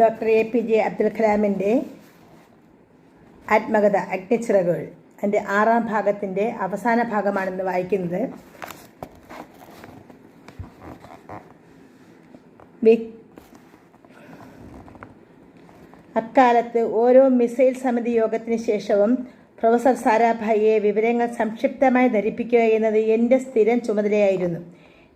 Doctor A P J Abdul കലാമിന്റെ ആത്മകഥ അഗ്നിച്ചിറകുകൾ. അതിന്റെ ആറാം ഭാഗത്തിന്റെ അവസാന ഭാഗമാണെന്ന് വായിക്കുന്നത് അക്കാലത്ത് ഓരോ മിസൈൽ സമിതി യോഗത്തിന് ശേഷവും പ്രൊഫസർ സാരാഭായിയെ വിവരങ്ങൾ സംക്ഷിപ്തമായി ധരിപ്പിക്കുക എന്നത് എന്റെ സ്ഥിരം ചുമതലയായിരുന്നു.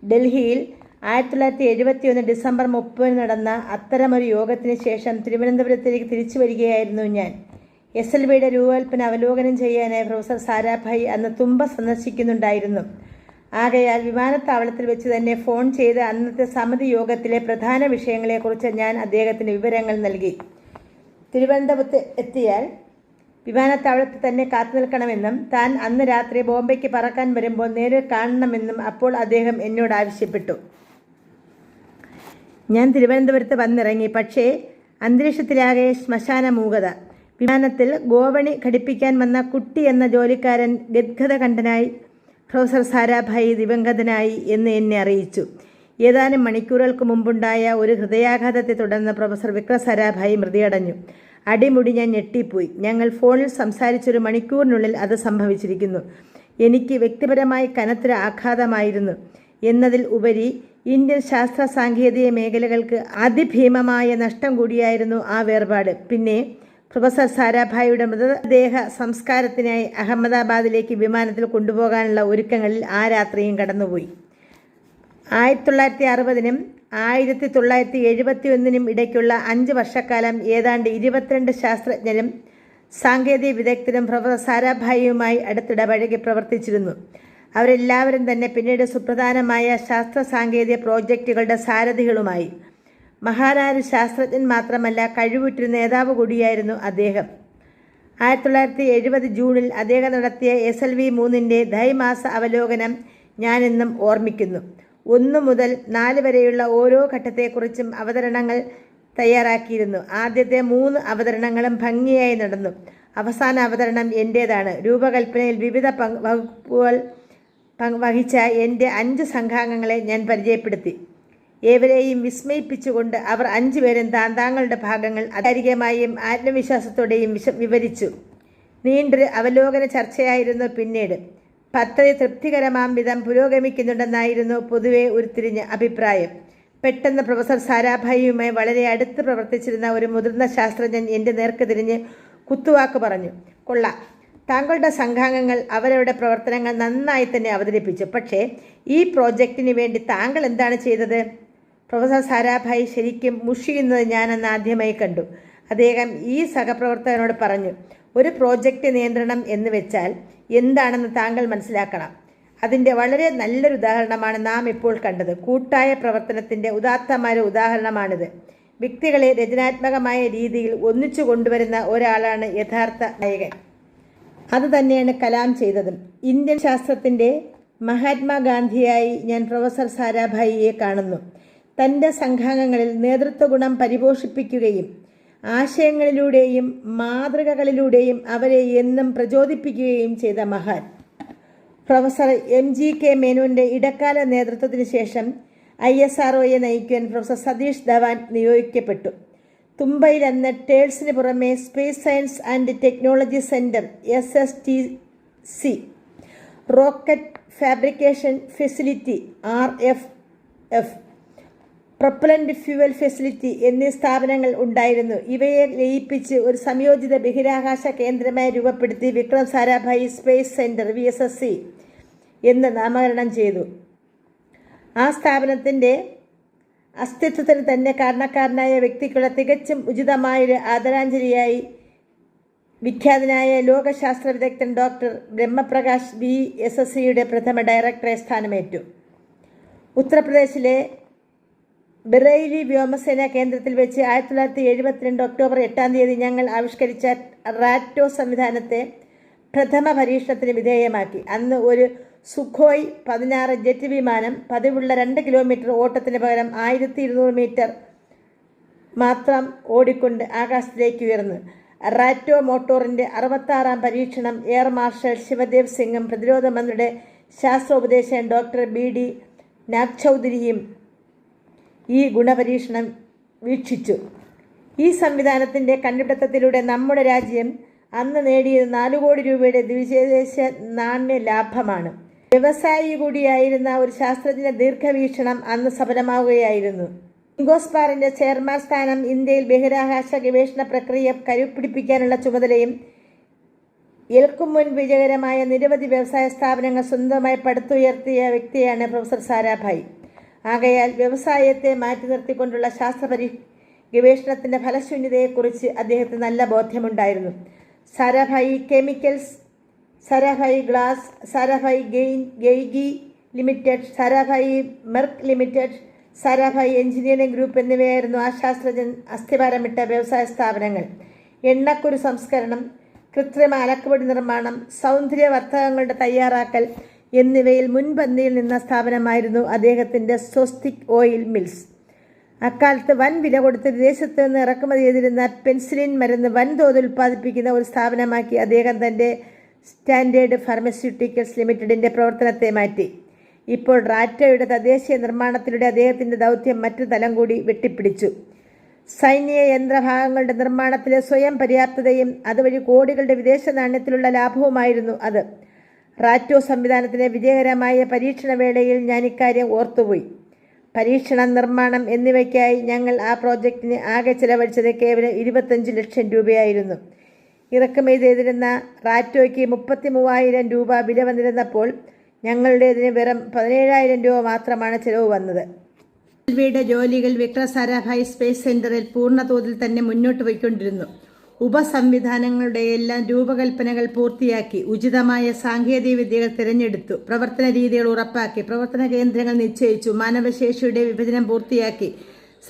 ഡൽഹിയിൽ ആയിരത്തി തൊള്ളായിരത്തി എഴുപത്തി ഒന്ന് ഡിസംബർ മുപ്പതിന് നടന്ന അത്തരമൊരു യോഗത്തിന് ശേഷം തിരുവനന്തപുരത്തേക്ക് തിരിച്ചു വരികയായിരുന്നു ഞാൻ. എസ് എൽ വിയുടെ രൂപകൽപ്പന അവലോകനം ചെയ്യാനായി പ്രൊഫസർ സാരാഭായി അന്ന് തുമ്പ സന്ദർശിക്കുന്നുണ്ടായിരുന്നു. ആകയാൽ വിമാനത്താവളത്തിൽ വെച്ച് തന്നെ ഫോൺ ചെയ്ത് അന്നത്തെ സമിതി യോഗത്തിലെ പ്രധാന വിഷയങ്ങളെക്കുറിച്ച് ഞാൻ അദ്ദേഹത്തിന് വിവരങ്ങൾ നൽകി. തിരുവനന്തപുരത്ത് എത്തിയാൽ വിമാനത്താവളത്തിൽ തന്നെ കാത്തു നിൽക്കണമെന്നും താൻ അന്ന് രാത്രി ബോംബെക്ക് പറക്കാൻ വരുമ്പോൾ നേരെ കാണണമെന്നും അപ്പോൾ അദ്ദേഹം എന്നോട് ആവശ്യപ്പെട്ടു. ഞാൻ തിരുവനന്തപുരത്ത് വന്നിറങ്ങി. പക്ഷേ അന്തരീക്ഷത്തിലാകെ ശ്മശാന മൂകത വിമാനത്തിൽ ഗോവണി ഘടിപ്പിക്കാൻ വന്ന കുട്ടി എന്ന ജോലിക്കാരൻ ഗദ്ഗത കണ്ഠനായി പ്രൊഫസർ സാരാഭായി ദിവംഗതനായി എന്ന് എന്നെ അറിയിച്ചു. ഏതാനും മണിക്കൂറുകൾക്ക് മുമ്പുണ്ടായ ഒരു ഹൃദയാഘാതത്തെ തുടർന്ന് പ്രൊഫസർ വിക്രം സാരാഭായി മൃതിയടഞ്ഞു. അടിമുടി ഞാൻ ഞെട്ടിപ്പോയി. ഞങ്ങൾ ഫോണിൽ സംസാരിച്ചൊരു മണിക്കൂറിനുള്ളിൽ അത് സംഭവിച്ചിരിക്കുന്നു. എനിക്ക് വ്യക്തിപരമായി കനത്തൊരു ആഘാതമായിരുന്നു. എന്നതിൽ ഉപരി ഇന്ത്യൻ ശാസ്ത്ര സാങ്കേതിക മേഖലകൾക്ക് അതിഭീമമായ നഷ്ടം കൂടിയായിരുന്നു ആ വേർപാട്. പിന്നെ പ്രൊഫസർ സാരാഭായിയുടെ മൃതദേഹ സംസ്കാരത്തിനായി അഹമ്മദാബാദിലേക്ക് വിമാനത്തിൽ കൊണ്ടുപോകാനുള്ള ഒരുക്കങ്ങളിൽ ആ രാത്രിയും കടന്നുപോയി. ആയിരത്തി തൊള്ളായിരത്തി അറുപതിനും ആയിരത്തി തൊള്ളായിരത്തി എഴുപത്തി ഒന്നിനും ഇടയ്ക്കുള്ള അഞ്ച് വർഷക്കാലം ഏതാണ്ട് ഇരുപത്തിരണ്ട് ശാസ്ത്രജ്ഞരും സാങ്കേതിക വിദഗ്ധരും പ്രൊഫസർ സാരാഭായിയുമായി അടുത്തിടപഴകി പ്രവർത്തിച്ചിരുന്നു. അവരെല്ലാവരും തന്നെ പിന്നീട് സുപ്രധാനമായ ശാസ്ത്ര സാങ്കേതിക പ്രോജക്റ്റുകളുടെ സാരഥികളുമായി. മഹാനായ ശാസ്ത്രജ്ഞൻ മാത്രമല്ല കഴിവുറ്റൊരു നേതാവ് കൂടിയായിരുന്നു അദ്ദേഹം. ആയിരത്തി തൊള്ളായിരത്തി എഴുപത് ജൂണിൽ അദ്ദേഹം നടത്തിയ എസ് എൽ വി മൂന്നിന്റെ ധൈമാസ അവലോകനം ഞാനെന്നും ഓർമ്മിക്കുന്നു. ഒന്ന് മുതൽ നാല് വരെയുള്ള ഓരോ ഘട്ടത്തെക്കുറിച്ചും അവതരണങ്ങൾ തയ്യാറാക്കിയിരുന്നു. ആദ്യത്തെ മൂന്ന് അവതരണങ്ങളും ഭംഗിയായി നടന്നു. അവസാന അവതരണം എന്റേതാണ് രൂപകൽപ്പനയിൽ വിവിധ വകുപ്പുകൾ വഹിച്ച എന്റെ അഞ്ച് സംഘാംഗങ്ങളെ ഞാൻ പരിചയപ്പെടുത്തി. ഏവരെയും വിസ്മയിപ്പിച്ചുകൊണ്ട് അവർ അഞ്ചുപേരും താന്താങ്ങളുടെ ഭാഗങ്ങൾ അധാരികമായും ആത്മവിശ്വാസത്തോടെയും വിശ വിവരിച്ചു. നീണ്ടൊരു അവലോകന ചർച്ചയായിരുന്നു പിന്നീട്. പദ്ധതി തൃപ്തികരമാം വിധം പുരോഗമിക്കുന്നുണ്ടെന്നായിരുന്നു പൊതുവെ ഉരുത്തിരിഞ്ഞ അഭിപ്രായം. പെട്ടെന്ന് പ്രൊഫസർ സാരാഭായിയുമായി വളരെ അടുത്ത് പ്രവർത്തിച്ചിരുന്ന ഒരു മുതിർന്ന ശാസ്ത്രജ്ഞൻ എന്റെ നേർക്ക് തിരിഞ്ഞ് കുത്തുവാക്ക് പറഞ്ഞു. കൊള്ളാം. താങ്കളുടെ സംഘാംഗങ്ങൾ അവരവരുടെ പ്രവർത്തനങ്ങൾ നന്നായി തന്നെ അവതരിപ്പിച്ചു. പക്ഷേ ഈ പ്രോജക്റ്റിന് വേണ്ടി താങ്കൾ എന്താണ് ചെയ്തത്? പ്രൊഫസർ സാരാഭായി ശരിക്കും മുഷിയുന്നത് ഞാനെന്ന് ആദ്യമായി കണ്ടു. അദ്ദേഹം ഈ സഹപ്രവർത്തകനോട് പറഞ്ഞു ഒരു പ്രോജക്റ്റ് നിയന്ത്രണം എന്ന് വെച്ചാൽ എന്താണെന്ന് താങ്കൾ മനസ്സിലാക്കണം. അതിന്റെ വളരെ നല്ലൊരു ഉദാഹരണമാണ് നാം ഇപ്പോൾ കണ്ടത്. കൂട്ടായ പ്രവർത്തനത്തിന്റെ ഉദാത്തമായ ഉദാഹരണമാണിത്. വ്യക്തികളെ രചനാത്മകമായ രീതിയിൽ ഒന്നിച്ചു കൊണ്ടുവരുന്ന ഒരാളാണ് യഥാർത്ഥ നായകൻ. അത് തന്നെയാണ് കലാം ചെയ്തതും. ഇന്ത്യൻ ശാസ്ത്രത്തിന്റെ മഹാത്മാഗാന്ധിയായി ഞാൻ പ്രൊഫസർ സാരാഭായിയെ കാണുന്നു. തന്റെ സംഘാംഗങ്ങളിൽ നേതൃത്വ ഗുണം പരിപോഷിപ്പിക്കുകയും ആശയങ്ങളിലൂടെയും മാതൃകകളിലൂടെയും അവരെ എന്നും പ്രചോദിപ്പിക്കുകയും ചെയ്ത മഹാൻ. പ്രൊഫസർ എം ജി കെ മേനോന്റെ ഇടക്കാല നേതൃത്വത്തിന് ശേഷം ഐ എസ് ആർ ഒയെ നയിക്കുവാൻ പ്രൊഫസർ സതീഷ് ധവാൻ നിയോഗിക്കപ്പെട്ടു. തുമ്പയിൽ അന്ന് ടേൾസിന് പുറമെ space science and technology centre S S T C rocket fabrication facility R F F propellant fuel facility എന്നീ സ്ഥാപനങ്ങൾ ഉണ്ടായിരുന്നു. ഇവയെ ലയിപ്പിച്ച് ഒരു സംയോജിത ബഹിരാകാശ കേന്ദ്രമായി രൂപപ്പെടുത്തി Vikram Sarabhai space centre V S S C എന്ന് നാമകരണം ചെയ്തു. ആ സ്ഥാപനത്തിന്റെ അസ്തിത്വത്തിന് തന്നെ കാരണക്കാരനായ വ്യക്തിക്കുള്ള തികച്ചും ഉചിതമായൊരു ആദരാഞ്ജലിയായി വിഖ്യാതനായ ലോകശാസ്ത്ര വിദഗ്ധൻ doctor Brahm Prakash B S S സിയുടെ പ്രഥമ ഡയറക്ടറെ സ്ഥാനമേറ്റു. ഉത്തർപ്രദേശിലെ ബിറൈലി വ്യോമസേന കേന്ദ്രത്തിൽ വെച്ച് ആയിരത്തി തൊള്ളായിരത്തി എഴുപത്തിരണ്ട് ഒക്ടോബർ എട്ടാം തീയതി ഞങ്ങൾ ആവിഷ്കരിച്ച റാറ്റോ സംവിധാനത്തെ പ്രഥമ പരീക്ഷണത്തിന് വിധേയമാക്കി. അന്ന് ഒരു സുഖോയ് പതിനാറ് ജെറ്റ് വിമാനം പതിവുള്ള രണ്ട് കിലോമീറ്റർ ഓട്ടത്തിന് പകരം ആയിരത്തി ഇരുന്നൂറ് മീറ്റർ മാത്രം ഓടിക്കൊണ്ട് ആകാശത്തിലേക്ക് ഉയർന്നു. റാറ്റോ മോട്ടോറിന്റെ അറുപത്താറാം പരീക്ഷണം എയർ മാർഷൽ ശിവദേവ് സിംഗും പ്രതിരോധ മന്ത്രിയുടെ ശാസ്ത്രോപദേശകൻ ഡോക്ടർ ബി ഡി നാഗ് ചൗധരിയും ഈ ഗുണപരീക്ഷണം വീക്ഷിച്ചു. ഈ സംവിധാനത്തിന്റെ കണ്ടുപിടുത്തത്തിലൂടെ നമ്മുടെ രാജ്യം അന്ന് നേടിയത് നാലു കോടി രൂപയുടെ ദ്വിദേശ നാണ്യ ലാഭമാണ് വ്യവസായി കൂടിയായിരുന്ന ഒരു ശാസ്ത്രജ്ഞന്റെ ദീർഘവീക്ഷണം അന്ന് സഫലമാവുകയായിരുന്നു. ഇൻഗോസ്പാറിന്റെ ചെയർമാൻ സ്ഥാനം ഇന്ത്യയിൽ ബഹിരാകാശ ഗവേഷണ പ്രക്രിയ കരുപ്പിടിപ്പിക്കാനുള്ള ചുമതലയും ഏൽക്കും മുൻ വിജയകരമായ നിരവധി വ്യവസായ സ്ഥാപനങ്ങൾ സ്വന്തമായി പടുത്തുയർത്തിയ വ്യക്തിയാണ് പ്രൊഫസർ സാരാഭായ്. ആകയാൽ വ്യവസായത്തെ മാറ്റി നിർത്തിക്കൊണ്ടുള്ള ശാസ്ത്രപരി ഗവേഷണത്തിന്റെ ഫലശൂന്യതയെക്കുറിച്ച് അദ്ദേഹത്തിന് നല്ല ബോധ്യമുണ്ടായിരുന്നു. Sarabhai chemicals Sarabhai glass Sarabhai gain Geigy limited Sarabhai Merck limited Sarabhai engineering group എന്നിവയായിരുന്നു ആ ശാസ്ത്രജ്ഞൻ അസ്ഥിവാരമിട്ട വ്യവസായ സ്ഥാപനങ്ങൾ. എണ്ണക്കുരു സംസ്കരണം കൃത്രിമ അലക്കുപൊടി നിർമ്മാണം സൗന്ദര്യവർദ്ധകങ്ങളുടെ തയ്യാറാക്കൽ എന്നിവയിൽ മുൻപന്തിയിൽ നിന്ന സ്ഥാപനമായിരുന്നു അദ്ദേഹത്തിന്റെ സ്വസ്തിക് ഓയിൽ മിൽസ്. അക്കാലത്ത് വൻ വില കൊടുത്ത് വിദേശത്ത് നിന്ന് ഇറക്കുമതി ചെയ്തിരുന്ന പെൻസിലിൻ മരുന്ന് വൻതോതിൽ ഉൽപ്പാദിപ്പിക്കുന്ന ഒരു സ്ഥാപനമാക്കി അദ്ദേഹം തന്റെ സ്റ്റാൻഡേർഡ് ഫാർമസ്യൂട്ടിക്കൽസ് ലിമിറ്റഡിന്റെ പ്രവർത്തനത്തെ മാറ്റി. ഇപ്പോൾ റാറ്റോയുടെ തദ്ദേശീയ നിർമ്മാണത്തിലൂടെ അദ്ദേഹത്തിന്റെ ദൗത്യം മറ്റു തലം കൂടി വെട്ടിപ്പിടിച്ചു. സൈനിക യന്ത്രഭാഗങ്ങളുടെ നിർമ്മാണത്തിലെ സ്വയം പര്യാപ്തതയും അതുവഴി കോടികളുടെ വിദേശ നാണ്യത്തിലുള്ള ലാഭവുമായിരുന്നു അത്. റാറ്റോ സംവിധാനത്തിലെ വിജയകരമായ പരീക്ഷണ വേളയിൽ ഞാൻ ഇക്കാര്യം ഓർത്തുപോയി. പരീക്ഷണ നിർമ്മാണം എന്നിവയ്ക്കായി ഞങ്ങൾ ആ പ്രോജക്റ്റിന് ആകെ ചെലവഴിച്ചത് കേവലം ഇരുപത്തഞ്ച് ലക്ഷം രൂപയായിരുന്നു. ഇറക്കുമതി ചെയ്തിരുന്ന റാറ്റോയ്ക്ക് മുപ്പത്തി മൂവായിരം രൂപ വില വന്നിരുന്നപ്പോൾ ഞങ്ങളുടേതിന് വെറും പതിനേഴായിരം രൂപ മാത്രമാണ് ചിലവ് വന്നത്. റെയിൽവേയുടെ ജോലികൾ വിക്രം സാരാഭായ് സ്പേസ് സെന്ററിൽ പൂർണതോതിൽ തന്നെ മുന്നോട്ട് പോയിക്കൊണ്ടിരുന്നു. ഉപസംവിധാനങ്ങളുടെ എല്ലാം രൂപകൽപ്പനകൾ പൂർത്തിയാക്കി ഉചിതമായ സാങ്കേതിക വിദ്യകൾ തിരഞ്ഞെടുത്തു. പ്രവർത്തന രീതികൾ ഉറപ്പാക്കി. പ്രവർത്തന കേന്ദ്രങ്ങൾ നിശ്ചയിച്ചു. മാനവശേഷിയുടെ വിഭജനം പൂർത്തിയാക്കി.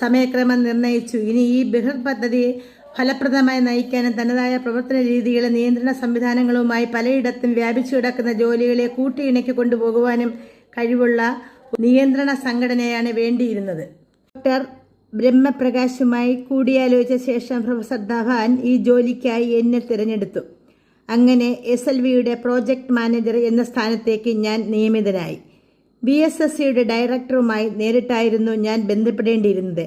സമയക്രമം നിർണയിച്ചു. ഇനി ഈ ബൃഹത് പദ്ധതിയെ ഫലപ്രദമായി നയിക്കാനും തനതായ പ്രവർത്തന രീതികളും നിയന്ത്രണ സംവിധാനങ്ങളുമായി പലയിടത്തും വ്യാപിച്ചു കിടക്കുന്ന ജോലികളെ കൂട്ടിയിണക്കി കൊണ്ടുപോകുവാനും കഴിവുള്ള നിയന്ത്രണ സംഘടനയാണ് വേണ്ടിയിരുന്നത്. ഡോക്ടർ ബ്രഹ്മപ്രകാശുമായി കൂടിയാലോചിച്ച ശേഷം പ്രൊഫസർ ധവാൻ ഈ ജോലിക്കായി എന്നെ തിരഞ്ഞെടുത്തു. അങ്ങനെ എസ് എൽ വിയുടെ പ്രോജക്റ്റ് മാനേജർ എന്ന സ്ഥാനത്തേക്ക് ഞാൻ നിയമിതനായി. ബി എസ് എസ് സിയുടെ ഡയറക്ടറുമായി നേരിട്ടായിരുന്നു ഞാൻ ബന്ധപ്പെടേണ്ടിയിരുന്നത്.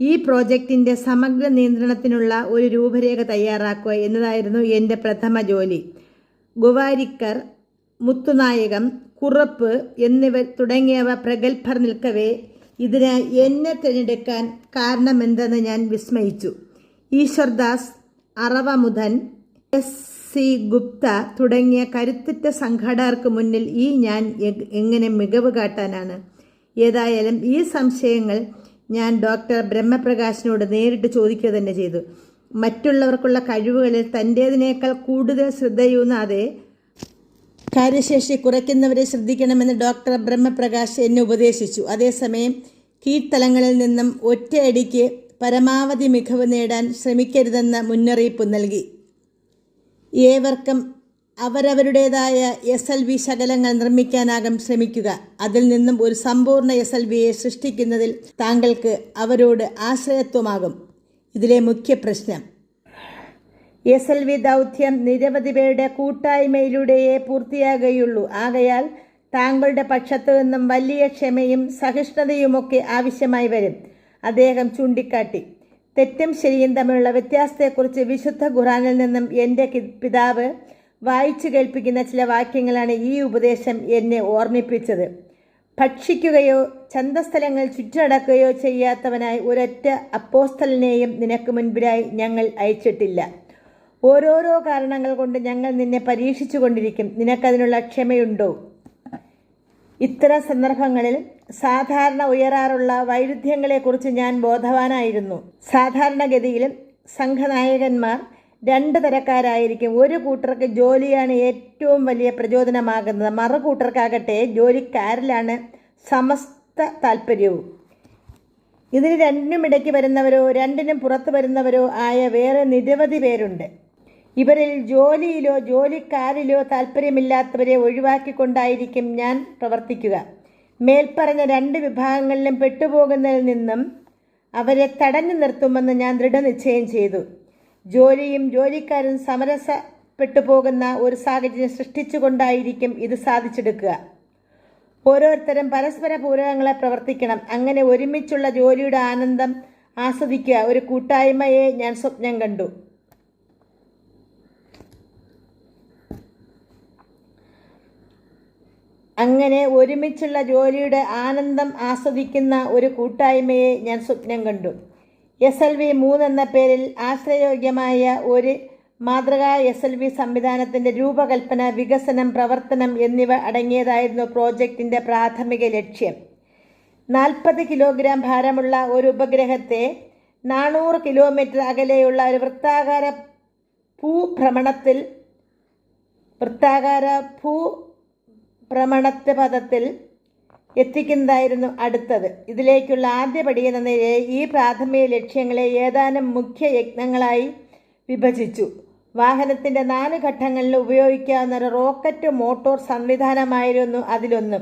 ഈ പ്രോജക്റ്റിന്റെ സമഗ്ര നിയന്ത്രണത്തിനുള്ള ഒരു രൂപരേഖ തയ്യാറാക്കുക എന്നതായിരുന്നു എന്റെ പ്രഥമ ജോലി. ഗുവാരിക്കർ മുത്തുനായകം കുറപ്പ് എന്നിവർ തുടങ്ങിയവ പ്രഗത്ഭർ നിൽക്കവേ ഇതിന് എന്നെ തിരഞ്ഞെടുക്കാൻ കാരണമെന്തെന്ന് ഞാൻ വിസ്മയിച്ചു. ഈശ്വർദാസ് അറവമുധൻ എസ് സി ഗുപ്ത തുടങ്ങിയ കരുത്തുറ്റ സംഘാടകർക്ക് മുന്നിൽ ഈ ഞാൻ എങ്ങനെ മികവ് കാട്ടാനാണ്? ഏതായാലും ഈ സംശയങ്ങൾ ഞാൻ ഡോക്ടർ ബ്രഹ്മപ്രകാശിനോട് നേരിട്ട് ചോദിക്കുക തന്നെ ചെയ്തു. മറ്റുള്ളവർക്കുള്ള കഴിവുകളിൽ തന്റേതിനേക്കാൾ കൂടുതൽ ശ്രദ്ധയൂന്നാതെ കാര്യശേഷി കുറയ്ക്കുന്നവരെ ശ്രദ്ധിക്കണമെന്ന് ഡോക്ടർ ബ്രഹ്മപ്രകാശ് എന്നെ ഉപദേശിച്ചു. അതേസമയം കീഴ്ത്തലങ്ങളിൽ നിന്നും ഒറ്റയടിക്ക് പരമാവധി മികവ് നേടാൻ ശ്രമിക്കരുതെന്ന മുന്നറിയിപ്പ് നൽകി. ഏവർക്കും അവരവരുടേതായ എസ് എൽ വി ശകലങ്ങൾ നിർമ്മിക്കാനാകും ശ്രമിക്കുക. അതിൽ നിന്നും ഒരു സമ്പൂർണ എസ് എൽ വിയെ സൃഷ്ടിക്കുന്നതിൽ താങ്കൾക്ക് അവരോട് ആശ്രയത്വമാകും. ഇതിലെ മുഖ്യ പ്രശ്നം. എസ് എൽ വി ദൗത്യം നിരവധി പേരുടെ കൂട്ടായ്മയിലൂടെയേ പൂർത്തിയാകുകയുള്ളൂ. ആകയാൽ താങ്കളുടെ പക്ഷത്തു നിന്നും വലിയ ക്ഷമയും സഹിഷ്ണുതയുമൊക്കെ ആവശ്യമായി വരും. അദ്ദേഹം ചൂണ്ടിക്കാട്ടി. തെറ്റും ശരിയും തമ്മിലുള്ള വ്യത്യാസത്തെക്കുറിച്ച് വിശുദ്ധ ഖുറാനിൽ നിന്നും എന്റെ പിതാവ് വായിച്ചു കേൾപ്പിക്കുന്ന ചില വാക്യങ്ങളാണ് ഈ ഉപദേശം എന്നെ ഓർമ്മിപ്പിച്ചത്. ഭക്ഷിക്കുകയോ ചന്തസ്ഥലങ്ങൾ ചുറ്റടക്കുകയോ ചെയ്യാത്തവനായി ഒരൊറ്റ അപ്പോസ്തലിനെയും നിനക്ക് മുൻപിലായി ഞങ്ങൾ അയച്ചിട്ടില്ല. ഓരോരോ കാരണങ്ങൾ കൊണ്ട് ഞങ്ങൾ നിന്നെ പരീക്ഷിച്ചു കൊണ്ടിരിക്കും നിനക്കതിനുള്ള ക്ഷമയുണ്ടോ? ഇത്തരം സന്ദർഭങ്ങളിൽ സാധാരണ ഉയരാറുള്ള വൈരുദ്ധ്യങ്ങളെക്കുറിച്ച് ഞാൻ ബോധവാനായിരുന്നു. സാധാരണഗതിയിലും സംഘനായകന്മാർ രണ്ട് തരക്കാരായിരിക്കും. ഒരു കൂട്ടർക്ക് ജോലിയാണ് ഏറ്റവും വലിയ പ്രചോദനമാകുന്നത്. മറുകൂട്ടർക്കാകട്ടെ ജോലിക്കാരിലാണ് സമസ്ത താല്പര്യവും. ഇതിന് രണ്ടിനും ഇടയ്ക്ക് വരുന്നവരോ രണ്ടിനും പുറത്ത് വരുന്നവരോ ആയ വേറെ നിരവധി പേരുണ്ട്. ഇവരിൽ ജോലിയിലോ ജോലിക്കാരിലോ താല്പര്യമില്ലാത്തവരെ ഒഴിവാക്കിക്കൊണ്ടായിരിക്കും ഞാൻ പ്രവർത്തിക്കുക. മേൽപ്പറഞ്ഞ രണ്ട് വിഭാഗങ്ങളിലും പെട്ടുപോകുന്നതിൽ നിന്നും അവരെ തടഞ്ഞു നിർത്തുമെന്ന് ഞാൻ ദൃഢനിശ്ചയം ചെയ്തു. ജോലിയും ജോലിക്കാരും സമരസപ്പെട്ടു പോകുന്ന ഒരു സാഹചര്യം സൃഷ്ടിച്ചുകൊണ്ടായിരിക്കും ഇത് സാധിച്ചെടുക്കുക. ഓരോരുത്തരും പരസ്പര പൂരകങ്ങളെ പ്രവർത്തിക്കണം. അങ്ങനെ ഒരുമിച്ചുള്ള ജോലിയുടെ ആനന്ദം ആസ്വദിക്കുക. ഒരു കൂട്ടായ്മയെ ഞാൻ സ്വപ്നം കണ്ടു. അങ്ങനെ ഒരുമിച്ചുള്ള ജോലിയുടെ ആനന്ദം ആസ്വദിക്കുന്ന ഒരു കൂട്ടായ്മയെ ഞാൻ സ്വപ്നം കണ്ടു. എസ് എൽ വി മൂന്ന് എന്ന പേരിൽ ആശ്രയോഗ്യമായ ഒരു മാതൃകാ എസ് എൽ വി സംവിധാനത്തിന്റെ രൂപകൽപ്പന വികസനം പ്രവർത്തനം എന്നിവ അടങ്ങിയതായിരുന്നു പ്രോജക്റ്റിന്റെ പ്രാഥമിക ലക്ഷ്യം. നാൽപ്പത് കിലോഗ്രാം ഭാരമുള്ള ഒരു ഉപഗ്രഹത്തെ നാനൂറ് കിലോമീറ്റർ അകലെയുള്ള ഒരു വൃത്താകാര ഭൂഭ്രമണത്തിൽ വൃത്താകാര ഭൂഭ്രമണത്തെ പദത്തിൽ എത്തിക്കുന്നതായിരുന്നു അടുത്തത്. ഇതിലേക്കുള്ള ആദ്യപടി എന്ന നിലയിൽ ഈ പ്രാഥമിക ലക്ഷ്യങ്ങളെ ഏതാനും മുഖ്യ യജ്ഞങ്ങളായി വിഭജിച്ചു. വാഹനത്തിന്റെ നാല് ഘട്ടങ്ങളിൽ ഉപയോഗിക്കാവുന്ന ഒരു റോക്കറ്റ് മോട്ടോർ സംവിധാനമായിരുന്നു അതിലൊന്ന്.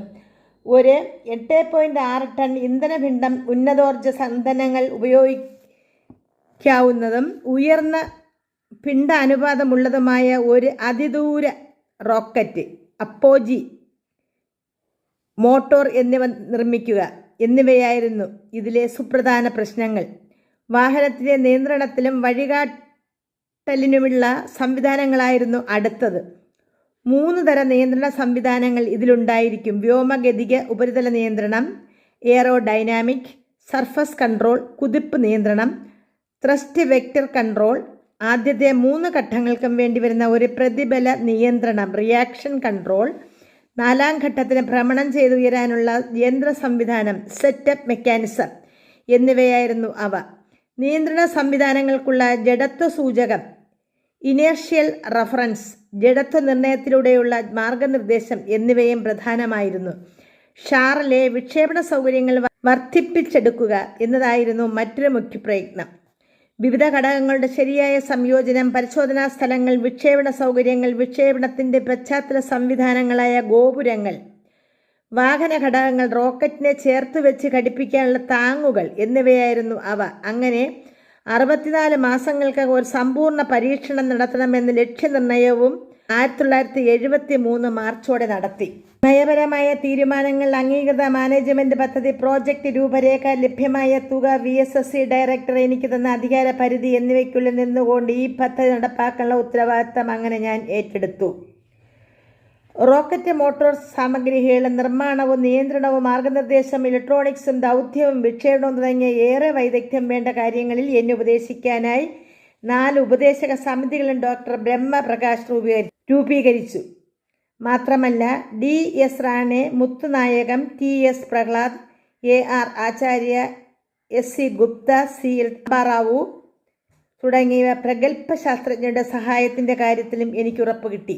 ഒരു എട്ട് പോയിന്റ് ആറ് ടൺ ഇന്ധനഭിണ്ഡം ഉന്നതോർജ സന്ധനങ്ങൾ ഉപയോഗിക്കാവുന്നതും ഉയർന്ന പിണ്ഡ അനുപാതമുള്ളതുമായ ഒരു അതിദൂര റോക്കറ്റ് അപ്പോജി മോട്ടോർ എന്നിവ നിർമ്മിക്കുക എന്നിവയായിരുന്നു ഇതിലെ സുപ്രധാന പ്രശ്നങ്ങൾ. വാഹനത്തിലെ നിയന്ത്രണത്തിലും വഴികാട്ടലിനുമുള്ള സംവിധാനങ്ങളായിരുന്നു അടുത്തത്. മൂന്ന് തരം നിയന്ത്രണ സംവിധാനങ്ങൾ ഇതിലുണ്ടായിരിക്കും. വ്യോമഗതിക ഉപരിതല നിയന്ത്രണം എയറോഡൈനാമിക് സർഫസ് കൺട്രോൾ കുതിപ്പ് നിയന്ത്രണം ത്രസ്റ്റ് വെക്ടർ കൺട്രോൾ ആദ്യത്തെ മൂന്ന് ഘട്ടങ്ങൾക്കും വേണ്ടി വരുന്ന ഒരു പ്രതിബല നിയന്ത്രണം റിയാക്ഷൻ കൺട്രോൾ നാലാം ഘട്ടത്തിന് ഭ്രമണം ചെയ്തുയരാനുള്ള യന്ത്ര സംവിധാനം സെറ്റപ്പ് മെക്കാനിസം എന്നിവയായിരുന്നു അവ. നിയന്ത്രണ സംവിധാനങ്ങൾക്കുള്ള ജഡത്വ സൂചകം ഇനേർഷ്യൽ റഫറൻസ് ജഡത്വ നിർണയത്തിലൂടെയുള്ള മാർഗനിർദ്ദേശം എന്നിവയും പ്രധാനമായിരുന്നു. ഷാറിലെ വിക്ഷേപണ സൗകര്യങ്ങൾ വർദ്ധിപ്പിച്ചെടുക്കുക എന്നതായിരുന്നു മറ്റൊരു മുഖ്യ പ്രയത്നം. വിവിധ ഘടകങ്ങളുടെ ശരിയായ സംയോജനം പരിശോധനാ സ്ഥലങ്ങൾ വിക്ഷേപണ സൗകര്യങ്ങൾ വിക്ഷേപണത്തിന്റെ പശ്ചാത്തല സംവിധാനങ്ങളായ ഗോപുരങ്ങൾ വാഹന ഘടകങ്ങൾ റോക്കറ്റിനെ ചേർത്ത് വെച്ച് ഘടിപ്പിക്കാനുള്ള താങ്ങുകൾ എന്നിവയായിരുന്നു അവ. അങ്ങനെ അറുപത്തിനാല് മാസങ്ങൾക്കകം ഒരു സമ്പൂർണ പരീക്ഷണം നടത്തണമെന്ന ലക്ഷ്യനിർണയവും ആയിരത്തി തൊള്ളായിരത്തി എഴുപത്തി മൂന്ന് മാർച്ചോടെ നടത്തി. നയപരമായ തീരുമാനങ്ങൾ അംഗീകൃത മാനേജ്മെന്റ് പദ്ധതി പ്രോജക്റ്റ് രൂപരേഖ ലഭ്യമായ തുക V S S C director എനിക്ക് തന്ന അധികാര പരിധി എന്നിവയ്ക്കുള്ളിൽ നിന്നുകൊണ്ട് ഈ പദ്ധതി നടപ്പാക്കാനുള്ള ഉത്തരവാദിത്തം അങ്ങനെ ഞാൻ ഏറ്റെടുത്തു. റോക്കറ്റ് മോട്ടോർ സാമഗ്രികളുടെ നിർമ്മാണവും നിയന്ത്രണവും മാർഗനിർദ്ദേശം ഇലക്ട്രോണിക്സും ദൗത്യവും വിക്ഷേപണവും തുടങ്ങിയ ഏറെ വൈദഗ്ധ്യം വേണ്ട കാര്യങ്ങളിൽ എന്നെ ഉപദേശിക്കാനായി നാല് ഉപദേശക സമിതികളും ഡോക്ടർ ബ്രഹ്മപ്രകാശ് രൂപീകരി രൂപീകരിച്ചു. മാത്രമല്ല D S Rane Muthunayagam T S Prahlad A R Acharya S C Gupta C L Rao തുടങ്ങിയ പ്രഗത്ഭ ശാസ്ത്രജ്ഞരുടെ സഹായത്തിന്റെ കാര്യത്തിലും എനിക്ക് ഉറപ്പ് കിട്ടി.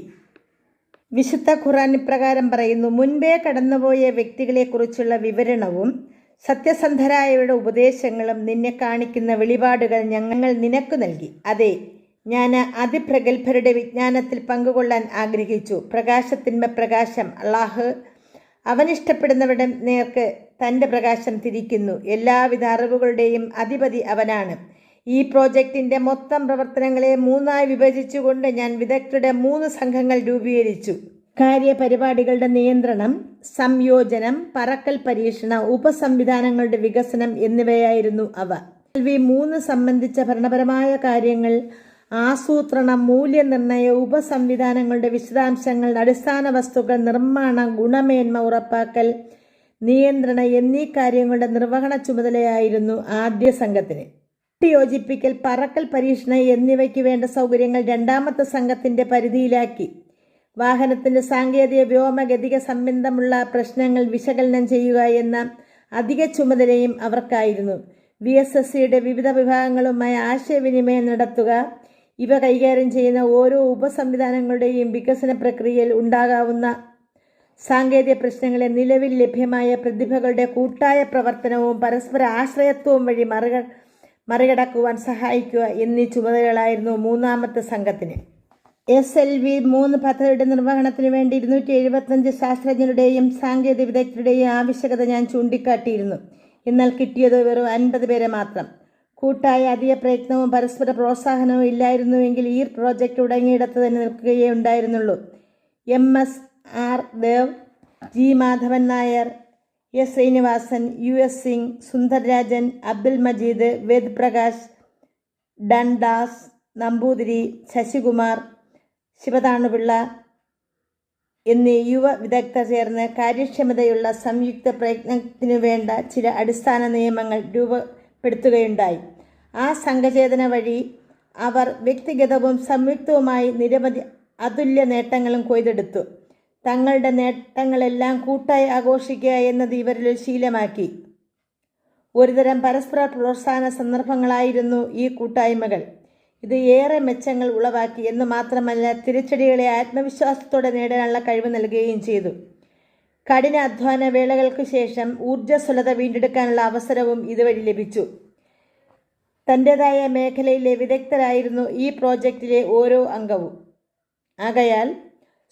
വിശുദ്ധ ഖുറാൻ ഇപ്രകാരം പറയുന്നു മുൻപേ കടന്നുപോയ വ്യക്തികളെക്കുറിച്ചുള്ള വിവരണവും സത്യസന്ധരായവരുടെ ഉപദേശങ്ങളും നിന്നെ കാണിക്കുന്ന വെളിപാടുകൾ ഞങ്ങൾ നിനക്ക് നൽകി. അതെ ഞാൻ അതിപ്രഗത്ഭരുടെ വിജ്ഞാനത്തിൽ പങ്കുകൊള്ളാൻ ആഗ്രഹിച്ചു. പ്രകാശത്തിന്മ പ്രകാശം അള്ളാഹ് അവനിഷ്ടപ്പെടുന്നവരുടെ നേർക്ക് തന്റെ പ്രകാശം തിരിക്കുന്നു. എല്ലാവിധ അറിവുകളുടെയും അധിപതി അവനാണ്. ഈ പ്രോജക്റ്റിന്റെ മൊത്തം പ്രവർത്തനങ്ങളെ മൂന്നായി വിഭജിച്ചുകൊണ്ട് ഞാൻ വിദഗ്ധരുടെ മൂന്ന് സംഘങ്ങൾ രൂപീകരിച്ചു. കാര്യപരിപാടികളുടെ നിയന്ത്രണം സംയോജനം പറക്കൽ പരീക്ഷണ ഉപസംവിധാനങ്ങളുടെ വികസനം എന്നിവയായിരുന്നു അവ. മൂന്ന് സംബന്ധിച്ച ഭരണപരമായ കാര്യങ്ങൾ ആസൂത്രണം മൂല്യനിർണയ ഉപസംവിധാനങ്ങളുടെ വിശദാംശങ്ങൾ അടിസ്ഥാന വസ്തുക്കൾ നിർമ്മാണം ഗുണമേന്മ ഉറപ്പാക്കൽ നിയന്ത്രണ എന്നീ കാര്യങ്ങളുടെ നിർവഹണ ചുമതലയായിരുന്നു ആദ്യ സംഘത്തിന്. യോജിപ്പിക്കൽ പറക്കൽ പരീക്ഷണം എന്നിവയ്ക്ക് വേണ്ട സൗകര്യങ്ങൾ രണ്ടാമത്തെ സംഘത്തിന്റെ പരിധിയിലാക്കി. വാഹനത്തിന്റെ സാങ്കേതിക വ്യോമഗതിക സംബന്ധമുള്ള പ്രശ്നങ്ങൾ വിശകലനം ചെയ്യുക എന്ന അധിക ചുമതലയും അവർക്കായിരുന്നു. വി എസ് എസ് സിയുടെ വിവിധ വിഭാഗങ്ങളുമായി ആശയവിനിമയം നടത്തുക ഇവ കൈകാര്യം ചെയ്യുന്ന ഓരോ ഉപസംവിധാനങ്ങളുടെയും വികസന പ്രക്രിയയിൽ ഉണ്ടാകാവുന്ന സാങ്കേതിക പ്രശ്നങ്ങളെ നിലവിൽ ലഭ്യമായ പ്രതിഭകളുടെ കൂട്ടായ പ്രവർത്തനവും പരസ്പര ആശ്രയത്വവും വഴി മറിക മറികടക്കുവാൻ സഹായിക്കുക എന്നീ ചുമതലകളായിരുന്നു മൂന്നാമത്തെ സംഘത്തിന്. എസ് എൽ വി മൂന്ന് പദ്ധതിയുടെ നിർവഹണത്തിന് വേണ്ടി ഇരുന്നൂറ്റി എഴുപത്തഞ്ച് ശാസ്ത്രജ്ഞരുടെയും സാങ്കേതിക വിദഗ്ധരുടെയും ആവശ്യകത ഞാൻ ചൂണ്ടിക്കാട്ടിയിരുന്നു. എന്നാൽ കിട്ടിയത് വെറും അൻപത് പേരെ മാത്രം. കൂട്ടായ അധിക പ്രയത്നവും പരസ്പര പ്രോത്സാഹനവും ഇല്ലായിരുന്നുവെങ്കിൽ ഈ പ്രോജക്റ്റ് ഉടങ്ങിയിടത്ത് തന്നെ നിൽക്കുകയേ ഉണ്ടായിരുന്നുള്ളൂ. M S R Dev G Madhavan Nair S Srinivasan U S Singh Sundararajan Abdul Majeed Ved Prakash ഡൻദാസ് Namboothiri Sasikumar Sivathanu Pillai എന്നീ യുവ വിദഗ്ധർ ചേർന്ന് കാര്യക്ഷമതയുള്ള സംയുക്ത പ്രയത്നത്തിനു വേണ്ട ചില അടിസ്ഥാന നിയമങ്ങൾ രൂപപ്പെടുത്തുകയുണ്ടായി. ആ സംഘചേതന വഴി അവർ വ്യക്തിഗതവും സംയുക്തവുമായി നിരവധി അതുല്യ നേട്ടങ്ങളും കൊയ്തെടുത്തു. തങ്ങളുടെ നേട്ടങ്ങളെല്ലാം കൂട്ടായി ആഘോഷിക്കുക എന്നത് ഇവരിൽ ശീലമാക്കി. ഒരുതരം പരസ്പര പ്രോത്സാഹന സന്ദർഭങ്ങളായിരുന്നു ഈ കൂട്ടായ്മകൾ. ഇത് ഏറെ മെച്ചങ്ങൾ ഉളവാക്കി എന്ന് മാത്രമല്ല തിരിച്ചടികളെ ആത്മവിശ്വാസത്തോടെ നേടാനുള്ള കഴിവ് നൽകുകയും ചെയ്തു. കഠിന അധ്വാന വേളകൾക്ക് ശേഷം ഊർജസ്വലത വീണ്ടെടുക്കാനുള്ള അവസരവും ഇതുവഴി ലഭിച്ചു. തന്റെതായ മേഖലയിലെ വിദഗ്ധരായിരുന്നു ഈ പ്രോജക്റ്റിലെ ഓരോ അംഗവും. ആകയാൽ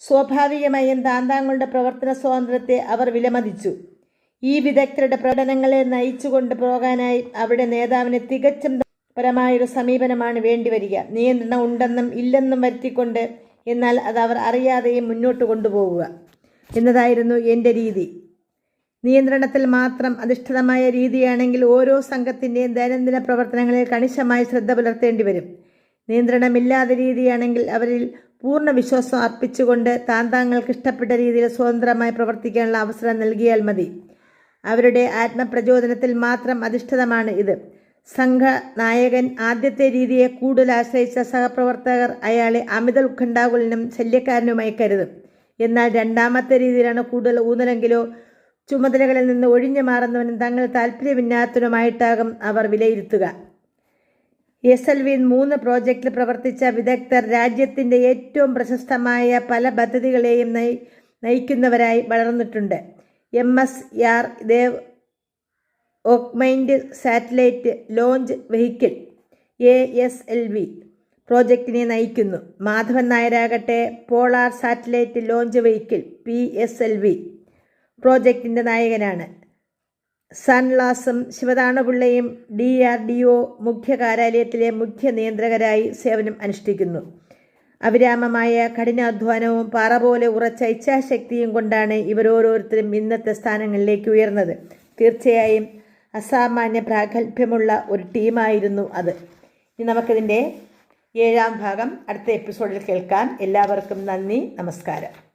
സ്വാഭാവികമായും താന്താങ്ങളുടെ പ്രവർത്തന സ്വാതന്ത്ര്യത്തെ അവർ വിലമതിച്ചു. ഈ വിദഗ്ധരുടെ പ്രകടനങ്ങളെ നയിച്ചുകൊണ്ട് പോകാനായി അവിടെ നേതാവിന് തികച്ചും പരമായൊരു സമീപനമാണ് വേണ്ടിവരിക നിയന്ത്രണം ഉണ്ടെന്നും ഇല്ലെന്നും വരുത്തിക്കൊണ്ട് എന്നാൽ അത് അവർ അറിയാതെയും മുന്നോട്ട് കൊണ്ടുപോവുക എന്നതായിരുന്നു എന്റെ രീതി. നിയന്ത്രണത്തിൽ മാത്രം അധിഷ്ഠിതമായ രീതിയാണെങ്കിൽ ഓരോ സംഘത്തിന്റെയും ദൈനംദിന പ്രവർത്തനങ്ങളിൽ കണിശമായി ശ്രദ്ധ പുലർത്തേണ്ടി വരും. നിയന്ത്രണമില്ലാത്ത രീതിയാണെങ്കിൽ അവരിൽ പൂർണ വിശ്വാസം അർപ്പിച്ചുകൊണ്ട് താൻ താങ്കൾക്ക് ഇഷ്ടപ്പെട്ട രീതിയിൽ സ്വതന്ത്രമായി പ്രവർത്തിക്കാനുള്ള അവസരം നൽകിയാൽ മതി. അവരുടെ ആത്മപ്രചോദനത്തിൽ മാത്രം അധിഷ്ഠിതമാണ് ഇത്. സംഘ നായകൻ ആദ്യത്തെ രീതിയെ കൂടുതൽ ആശ്രയിച്ച സഹപ്രവർത്തകർ അയാളെ അമിത ഉത്കണ്ഠാകുലനും ശല്യക്കാരനുമായി കരുതും. എന്നാൽ രണ്ടാമത്തെ രീതിയിലാണ് കൂടുതൽ ഊന്നലെങ്കിലോ ചുമതലകളിൽ നിന്ന് ഒഴിഞ്ഞു മാറുന്നവനും തങ്ങൾ താല്പര്യമില്ലാത്തവനുമായിട്ടാകും അവർ വിലയിരുത്തുക. എസ് എൽ വി മൂന്ന് പ്രോജക്റ്റിൽ പ്രവർത്തിച്ച വിദഗ്ധർ രാജ്യത്തിന്റെ ഏറ്റവും പ്രശസ്തമായ പല പദ്ധതികളെയും നയി നയിക്കുന്നവരായി വളർന്നിട്ടുണ്ട്. M S R Dev augmented satellite launch vehicle A S L V പ്രോജക്റ്റിനെ നയിക്കുന്നു. Madhavan നായരാകട്ടെ polar satellite launch vehicle P S L V. പ്രോജക്റ്റിന്റെ നായകനാണ്. സൺലാസും ശിവതാണപിള്ളയും ഡി ആർ ഡി ഒ മുഖ്യ കാര്യാലയത്തിലെ മുഖ്യ നിയന്ത്രകരായി സേവനം അനുഷ്ഠിക്കുന്നു. അവിരാമമായ കഠിനാധ്വാനവും പാറ പോലെ ഉറച്ച ഇച്ഛാശക്തിയും കൊണ്ടാണ് ഇവരോരോരുത്തരും ഇന്നത്തെ സ്ഥാനങ്ങളിലേക്ക് ഉയർന്നത്. തീർച്ചയായും അസാമാന്യ പ്രാഗൽഭ്യമുള്ള ഒരു ടീമായിരുന്നു അത്. ഇനി നമുക്കിതിന്റെ ഏഴാം ഭാഗം അടുത്ത എപ്പിസോഡിൽ കേൾക്കാം. എല്ലാവർക്കും നന്ദി നമസ്കാരം.